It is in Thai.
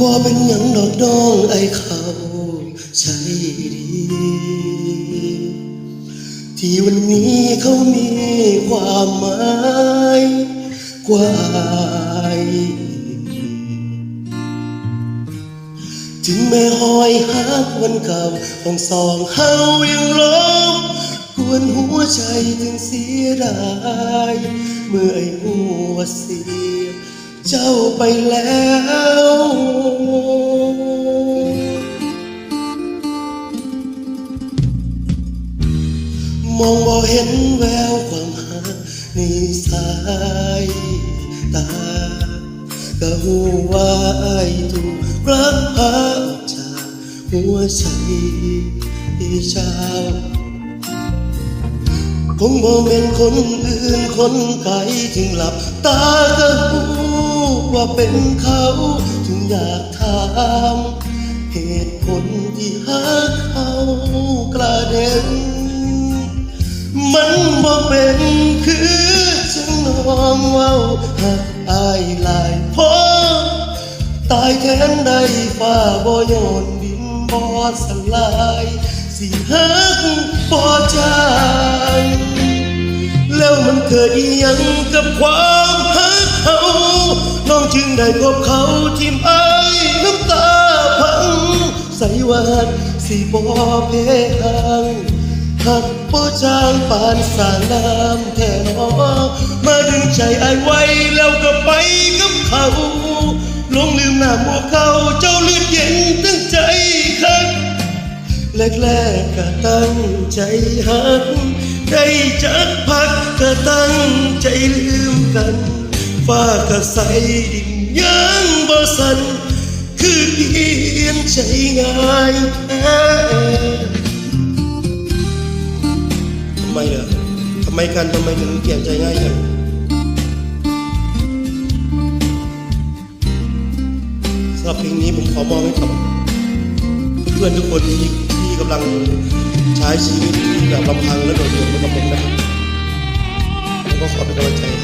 บ่เป็นหยังดอกน้องไอ้เขาใช่ดี ที่วันนี้เขามีความหมายกว่าถึงแม้หอยหักวันเก่าของสองเฮายังรบกวนหัวใจถึงเสียดาย เมื่อไอ้หัวเสีย เจ้าไปแล้ว มองบ่เห็นแววความหาในสายตาก็หูว่าไอ้ถูกรักพาออกจากหัวใจเจ้าคงบ่เป็นคนอื่นคนไกลถึงหลับตาก็หูว่าเป็นเขาถึงอยากถามเหตุผลที่หาเขากระเด็น มันบ่เป็นคือจังน้องเว้าหักอายหลายพอตายแทนใดฟ้าบ่โยนดินบ่สลายสิหักบ่จางแล้วมันเกิดอีหยังกับความหักเขาน้องจึงได้พบเขาทิมอายน้ำตาพังใส่วาดสิบ่เพทาง หักบ่จางปานสางน้ำแท่นอมาดึงใจไอไว้แล้วก็ไปกับเขาลงลืมหน้าพวกเขาเจ้าเลือดเย็นตั้งใจคักแรกๆก็ตั้งใจหัก ได้จักพักก็ตั้งใจลืมกันฟ้าก็ใสดินยังบ่สัน คือเพียนใจง่ายแท้ำไมล่ะทำไมกันทำไมถึงเปลี่ยนใจง่ายกังสำหรับเพลงนี้ผมขอมอบให้กับเพื่อนทุกคนที่ที่กำลังใช้ชีวิตแบบลำพังและโดดเดี่ยวมือนกับผมนะครับผมก็ขอเป็นกำลังใจ